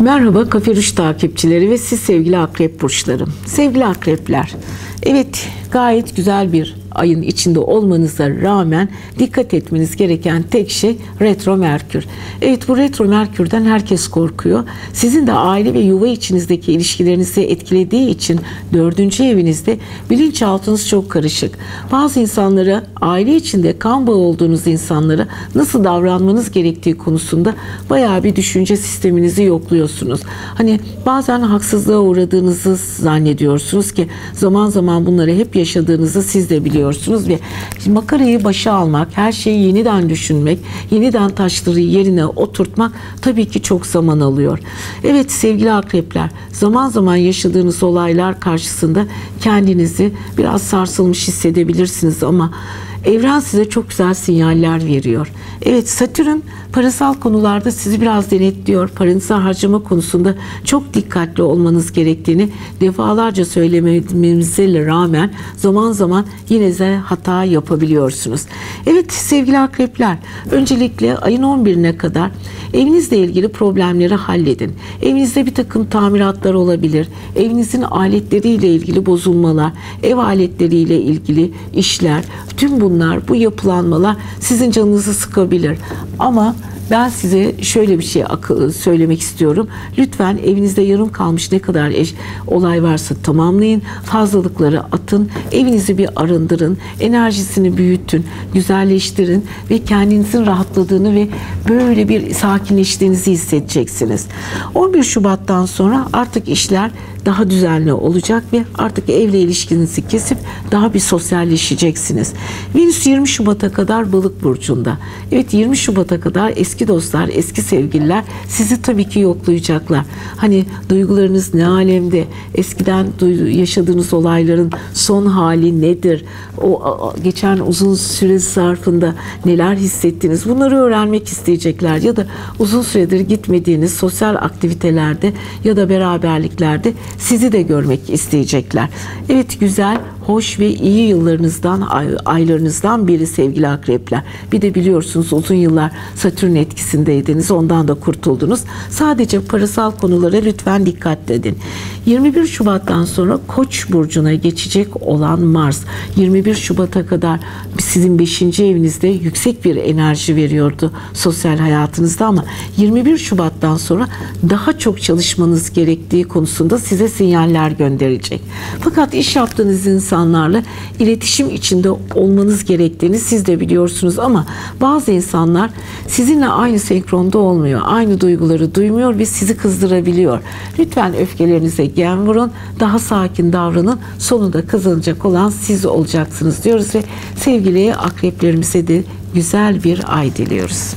Merhaba Kafe Ruş takipçileri ve siz sevgili akrep burçlarım. Sevgili akrepler, evet gayet güzel bir ayın içinde olmanıza rağmen dikkat etmeniz gereken tek şey retro merkür. Evet bu retro merkürden herkes korkuyor. Sizin de aile ve yuva içinizdeki ilişkilerinizi etkilediği için dördüncü evinizde bilinçaltınız çok karışık. Bazı insanlara aile içinde kan bağı olduğunuz insanlara nasıl davranmanız gerektiği konusunda bayağı bir düşünce sisteminizi yokluyorsunuz. Hani bazen haksızlığa uğradığınızı zannediyorsunuz ki zaman zaman bunları hep yaşadığınızı siz de biliyorsunuz ediyorsunuz ve makarayı başa almak, her şeyi yeniden düşünmek, yeniden taşları yerine oturtmak tabii ki çok zaman alıyor. Evet sevgili akrepler, zaman zaman yaşadığınız olaylar karşısında kendinizi biraz sarsılmış hissedebilirsiniz ama Evren size çok güzel sinyaller veriyor. Evet Satürn parasal konularda sizi biraz denetliyor. Paranızı harcama konusunda çok dikkatli olmanız gerektiğini defalarca söylememize rağmen zaman zaman yine de hata yapabiliyorsunuz. Evet sevgili akrepler öncelikle ayın 11'ine kadar evinizle ilgili problemleri halledin. Evinizde bir takım tamiratlar olabilir. Evinizin aletleriyle ilgili bozulmalar, ev aletleriyle ilgili işler, tüm bunlar bu yapılanmalar sizin canınızı sıkabilir. Ama ben size şöyle bir şey söylemek istiyorum. Lütfen evinizde yarım kalmış ne kadar eş, olay varsa tamamlayın. Fazlalıkları atın. Evinizi bir arındırın. Enerjisini büyütün. Güzelleştirin ve kendinizin rahatladığını ve böyle bir sakinleştiğinizi hissedeceksiniz. 11 Şubat'tan sonra artık işler daha düzenli olacak ve artık evle ilişkinizi kesip daha bir sosyalleşeceksiniz. Venüs 20 Şubat'a kadar balık burcunda. Evet 20 Şubat'a kadar eski dostlar, eski sevgililer sizi tabii ki yoklayacaklar. Hani duygularınız ne alemde? Eskiden yaşadığınız olayların son hali nedir? O geçen uzun süre zarfında neler hissettiniz? Bunları öğrenmek isteyecekler ya da uzun süredir gitmediğiniz sosyal aktivitelerde ya da beraberliklerde sizi de görmek isteyecekler. Evet güzel, hoş ve iyi yıllarınızdan, aylarınızdan biri sevgili akrepler. Bir de biliyorsunuz uzun yıllar Satürn etkisindeydiniz. Ondan da kurtuldunuz. Sadece parasal konulara lütfen dikkat edin. 21 Şubat'tan sonra Koç burcuna geçecek olan Mars 21 Şubat'a kadar sizin 5. evinizde yüksek bir enerji veriyordu sosyal hayatınızda ama 21 Şubat'tan sonra daha çok çalışmanız gerektiği konusunda size sinyaller gönderecek. Fakat iş yaptığınız insanlarla iletişim içinde olmanız gerektiğini siz de biliyorsunuz ama bazı insanlar sizinle aynı senkronda olmuyor. Aynı duyguları duymuyor ve sizi kızdırabiliyor. Lütfen öfkelerinize gem vurun. Daha sakin davranın. Sonunda kazanacak olan siz olacaksınız diyoruz ve sevgili akreplerimize de güzel bir ay diliyoruz.